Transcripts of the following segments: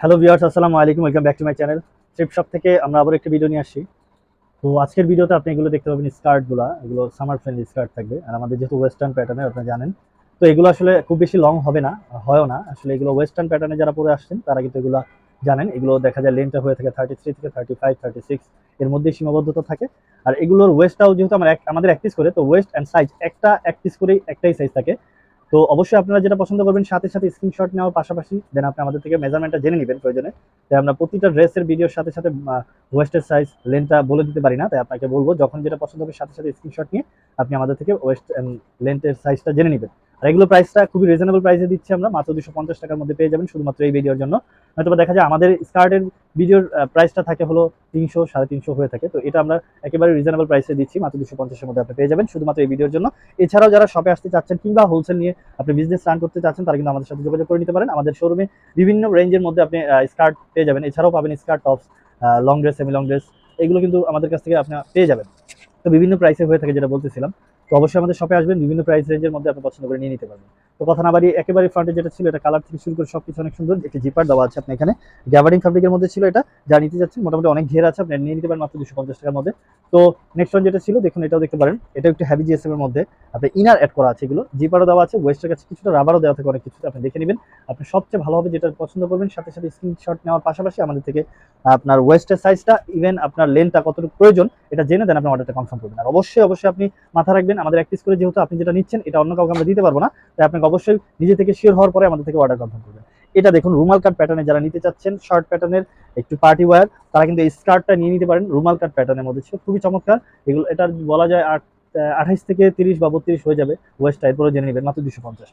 Hello viewers আসসালামু আলাইকুম welcome back to my channel trip shop থেকে আমরা আবার একটি ভিডিও নিয়ে আসি তো আজকের ভিডিওতে আপনি এগুলো দেখতে পাবেন, স্কার্টগুলো। এগুলো সামার ফ্রেন্ডলি স্কার্ট থাকবে। আর আমাদের যেহেতু ওয়েস্টার্ন প্যাটার্নের আপনি জানেন। তো এগুলো আসলে খুব বেশি লং হবে না, হয়ও না। আসলে এগুলো ওয়েস্টার্ন প্যাটার্নে যারা পরে আসছেন, তারা কিন্তু এগুলো জানেন। এগুলো দেখা যায় লেন্থটা হয়ে থাকে থার্টি থ্রি থেকে থার্টি ফাইভ থার্টি সিক্স এর মধ্যে সীমাবদ্ধতা থাকে। আর এগুলোর ওয়েস্টটাও যেহেতু আমরা আমাদের এক পিস করে, তো ওয়েস্ট অ্যান্ড সাইজ একটা, এক পিস করেই একটাই সাইজ থাকে। তো অবশ্যই আপনারা যেটা পছন্দ করবেন, সাথে সাথে স্ক্রিনশট নেওয়ার পাশাপাশি দেন আপনি আমাদের থেকে মেজারমেন্টটা জেনে নেবেন প্রয়োজনে। তাই আমরা প্রতিটা ড্রেসের ভিডিওর সাথে সাথে ওয়েস্টের সাইজ লেন্থটা বলে দিতে পারি না, তাই আপনাকে বলব, যখন যেটা পছন্দ হবে, সাথে সাথে স্ক্রিনশট নিয়ে আপনি আমাদের থেকে ওয়েস্ট লেন্থের সাইজটা জেনে নেবেন। আর এগুলো প্রাইসটা খুবই রিজনেবল প্রাইসে দিচ্ছি আমরা। মাত্র দুশো পঞ্চাশ টাকার মধ্যে পেয়ে যাবেন শুধুমাত্র এই ভিডিওর জন্য। হয়তো দেখা যায় আমাদের স্কার্টের ভিডিওর প্রাইসটা থাকে হলো তিনশো, সাড়ে তিনশো হয়ে থাকে। তো এটা আমরা একেবারে রিজনেবল প্রাইসে দিচ্ছি। মাত্র দুশো পঞ্চাশের মধ্যে আপনি পেয়ে যাবেন শুধুমাত্র এই ভিডিওর জন্য। এছাড়াও যারা শপে আসতে চাচ্ছেন কিংবা হোলসেল নিয়ে আপনি বিজনেস রান করতে চাচ্ছেন, তারা কিন্তু আমাদের সাথে যোগাযোগ করে নিতে পারেন। আমাদের শোরুমে বিভিন্ন রেঞ্জের মধ্যে আপনি স্কার্ট পেয়ে যাবেন। এছাড়াও পাবেন skirt tops long dress semi long dress এগুলো কিন্তু আমাদের কাছ থেকে আপনি পেয়ে যাবেন। তো বিভিন্ন প্রাইসে হয়ে থাকে যেটা বলতেছিলাম। তো অবশ্যই আমাদের শপে আসবেন, বিভিন্ন প্রাইস রেঞ্জের মধ্যে আপনি পছন্দ করে নিয়ে নিতে পারবেন। তো কথা না বাড়িয়ে একেবারে ফ্রন্টে যেটা ছিল, এটা কালার থেকে শুরু করে সব কিছু অনেক সুন্দর, একটি জিপার দেওয়া আছে আপনি এখানে। গ্যাবারিং ফ্যাব্রিকের মধ্যে ছিল এটা, যা নিতে যাচ্ছেন, মোটামুটি অনেক ঘের আছে, আপনি নিয়ে নিতে পারেন মাত্র দুশো পঞ্চাশ টাকার মধ্যে। তো নেক্সট ওয়ান যেটা ছিল, দেখুন এটাও দেখতে পারেন এটা একটু হ্যাভি জিএসএম এর মধ্যে। আপনি ইনার অ্যাড করা আছে এগুলো জিপারও দেওয়া আছে ওয়েস্টের কাছে কিছুটা রাবারও দেওয়া থাকে অনেক কিছু আপনি দেখে নেবেন। আপনি সবচেয়ে ভালোভাবে যেটা পছন্দ করবেন, সাথে সাথে স্ক্রিনশট নেওয়ার পাশাপাশি আমাদের থেকে আপনার ওয়েস্টের সাইজটা ইভেন আপনার লেন্থটা কতটুকু প্রয়োজন এটা জেনে দেন আপনি অর্ডারটা কনফার্ম করবেন। আর অবশ্যই অবশ্যই আপনি মাথা রাখবেন, আমাদের এক করে যেহেতু আপনি যেটা নিচ্ছেন, এটা অন্য কাউকে আমরা দিতে পারব না, তাই আপনাকে অবশ্যই নিজে থেকে শিওর হওয়ার পরে আমাদের থেকে অর্ডার কনফার্ম করবেন। এটা দেখুন, রুমাল কাট প্যাটার্নে যারা নিতে চাচ্ছেন শর্ট প্যাটার্নের একটু পার্টি ওয়্যার তারা কিন্তু এই স্কার্টটা নিয়ে নিতে পারেন, রুমাল কাট প্যাটার্নের মধ্যে ছিল। খুবই চমৎকার। এগুলো, এটা বলা যায় আট আঠাইশ থেকে তিরিশ বা বত্রিশ হয়ে যাবে ওয়েস্ট এরপরে জেনে নেবেন, মাত্র দুশো পঞ্চাশ।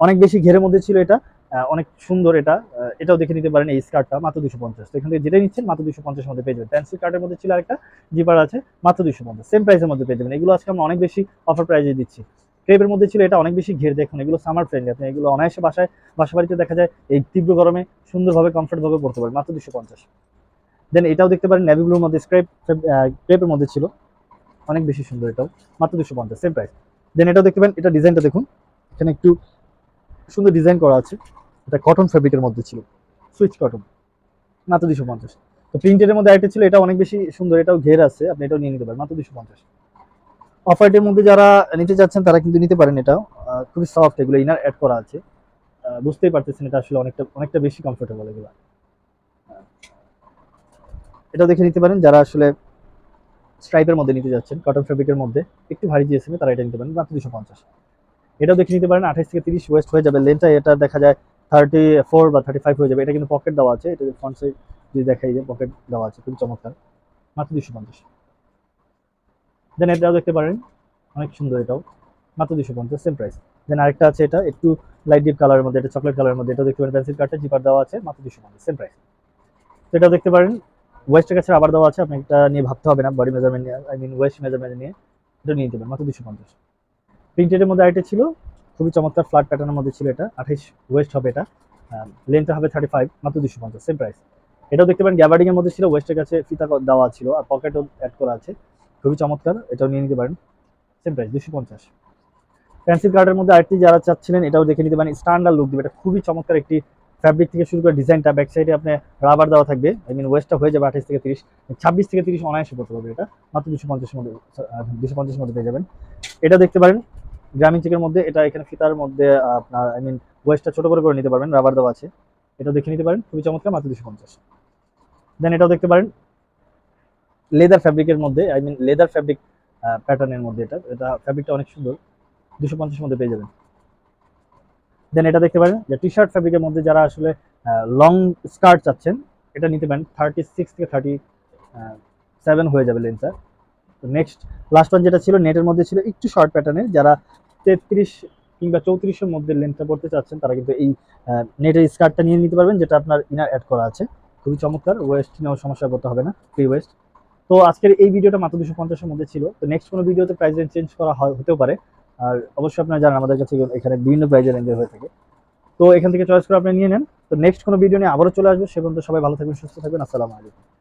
অনেক বেশি ঘেরের মধ্যে ছিল এটা। অনেক সুন্দর এটা। এটাও দেখে নিতে পারেন এই স্কার্টটা মাত্র দুশো পঞ্চাশ। এখান থেকে যেটা নিচ্ছেন, মাত্র দুশো পঞ্চাশের মধ্যে পেয়ে যাবেন। পেন্সিল কার্টের মধ্যে ছিল আরেকটা জিপার আছে, মাত্র দুশো পঞ্চাশ। সেম প্রাইসের মধ্যে পেয়ে যাবেন। এগুলো আজকে আমরা অনেক বেশি অফার প্রাইসে দিচ্ছি। ক্রেপের মধ্যে ছিল এটা, অনেক বেশি ঘের দেখুন, এগুলো সামার ফ্রেন্ডলি আপনি এগুলো অনায়াসে বাসায় বাসা বাড়িতে দেখা যায়, এই তীব্র গরমে সুন্দরভাবে কমফর্টভাবে পড়তে পারেন মাত্র দুশো পঞ্চাশ। দেন এটাও দেখতে পারেন নেভি ব্লুর মধ্যে স্ক্রেপ ক্রেপের মধ্যে ছিল। অনেক বেশি সুন্দর এটাও। মাত্র দুশো পঞ্চাশ সেম প্রাইস দেন এটাও দেখতে পারেন, এটা ডিজাইনটা দেখুন। এখানে একটু সুন্দর ডিজাইন করা আছে। এটা কটন ফেব্রিকের মধ্যে ছিল। সুইচ কটন মাত্র দুশো পঞ্চাশ। তো প্রিন্টের মধ্যে আরেকটা ছিল এটা অনেক বেশি সুন্দর, এটাও ঘের আছে, আপনি এটাও নিয়ে নিতে পারেন, মাত্র দুশো পঞ্চাশ। অফ হোয়াইটের মধ্যে যারা নিতে চাচ্ছেন, তারা কিন্তু নিতে পারেন এটাও। খুবই সফট এগুলো ইনার অ্যাড করা আছে। বুঝতেই পারতেছেন এটা আসলে অনেকটা অনেকটা বেশি কমফোর্টেবল এগুলো। এটাও দেখে নিতে পারেন, যারা আসলে স্ট্রাইপের মধ্যে নিতে যাচ্ছেন কটন ফেব্রিকের মধ্যে, একটু ভারী জিএসএম তারা এটা নিতে পারেন, মাত্র দুশো পঞ্চাশ। এটাও দেখে নিতে পারেন, আঠাশ থেকে তিরিশ ওয়েস্ট হয়ে যাবে লেনটা এটা দেখা যায় থার্টি ফোর বা থার্টি ফাইভ হয়ে যাবে। এটা কিন্তু পকেট দেওয়া আছে। এটা ফ্রন্ট সাইড যদি দেখাই যে পকেট দেওয়া আছে, খুবই চমৎকার। মাত্র দুশো পঞ্চাশ। দেন এটাও দেখতে পারেন। অনেক সুন্দর এটাও। মাত্র দুশো পঞ্চাশ সেম প্রাইস দেন আরেকটা আছে এটা, একটু লাইট ডিপ কালারের মধ্যে, এটা চকলেট কালারের মধ্যে। এটাও দেখতে পারেন পেন্সিল কার্ডটা জিপার দেওয়া আছে, মাত্র দুশো পঞ্চাশ সেম প্রাইস তো এটাও দেখতে পারেন ওয়েস্টের কাছে আবার দেওয়া আছে আপনি এটা নিয়ে ভাবতে হবে না বডি মেজারমেন্ট নিয়ে আই মিন ওয়েস্ট মেজারমেন্ট নিয়ে। এটা নিয়ে পারেন, মাত্র দুশো পঞ্চাশ। প্রিন্টেডের মধ্যে আরেকটা ছিল খুবই চমৎকার ফ্ল্যাট প্যাটার্নের মধ্যে ছিল এটা। আঠাইশ ওয়েস্ট হবে এটা। লেন্থটা হবে থার্টি ফাইভ মাত্র দুশো পঞ্চাশ সেম প্রাইস এটাও দেখতে পারেন গ্যাবার্ডিং এর মধ্যে ছিল ওয়েস্টের কাছে ফিতা দেওয়া ছিল আর পকেটও অ্যাড করা আছে। খুবই চমৎকার, এটাও নিয়ে নিতে পারেন। সেম প্রাইস দুশো পঞ্চাশ। পেন্সিল কার্ডের মধ্যে আরেকটি যারা চাচ্ছিলেন, এটাও দেখে নিতে পারেন স্ট্যান্ডার্ড লুক দেবে। এটা খুবই চমৎকার একটি ফ্যাব্রিক থেকে শুরু করে ডিজাইনটা ব্যাক সাইডে আপনি রাবার দেওয়া থাকবে। আই মিন ওয়েস্টটা হয়ে যাবে আঠাশ থেকে তিরিশ, ছাব্বিশ থেকে তিরিশ অনায়াসে পড়তে পারবে এটা। মাত্র দুশো পঞ্চাশের মধ্যে দুশো পঞ্চাশের মধ্যে পেয়ে যাবেন। এটা দেখতে পারেন গ্রামীণ চেকের মধ্যে, এটা এখানে ফিতার মধ্যে আপনার আই মিন ওয়েস্টটা ছোট করে করে নিতে পারবেন রাবার দেওয়া আছে। এটাও দেখে নিতে পারেন, খুবই চমৎকার, মাত্র দুশো পঞ্চাশ। দেন এটাও দেখতে পারেন লেদার ফ্যাব্রিকের মধ্যে আই মিন লেদার ফ্যাব্রিক প্যাটার্নের মধ্যে এটা এটা ফ্যাব্রিকটা অনেক সুন্দর, দুশো পঞ্চাশের মধ্যে পেয়ে যাবেন। দেন এটা দেখতে পারেন, যে টি শার্ট ফ্যাব্রিকের মধ্যে যারা আসলে লং স্কার্ট চাচ্ছেন, এটা নিতে পারেন থার্টি সিক্স থেকে থার্টি সেভেন হয়ে যাবে লেন্থটা। তো নেক্সট লাস্ট ওয়ান যেটা ছিল নেটের মধ্যে ছিল একটু শর্ট প্যাটার্নের যারা তেত্রিশ কিংবা চৌত্রিশের মধ্যে লেন্থটা পড়তে চাচ্ছেন, তারা কিন্তু এই নেটের স্কার্টটা নিয়ে নিতে পারবেন, যেটা আপনার ইনার অ্যাড করা আছে। খুবই চমৎকার ওয়েস্ট নেওয়ার সমস্যা করতে হবে না ফ্রি ওয়েস্ট তো আজকের এই ভিডিওটা মাত্র দুশো পঞ্চাশের মধ্যে ছিল। তো নেক্সট কোনো ভিডিওতে প্রাইস রেঞ্জ চেঞ্জ করা হতেও পারে। আর অবশ্যই আপনারা জানেন আমাদের কাছে এখানে বিভিন্ন প্রাইজের রেঞ্জের হয়ে থাকে। তো এখান থেকে চয়েস করে আপনি নিয়ে নেন। তো নেক্সট কোনো ভিডিও নিয়ে আবারও চলে আসবে। সে পর্যন্ত সবাই ভালো থাকবেন, সুস্থ থাকবেন। আসসালামু আলাইকুম।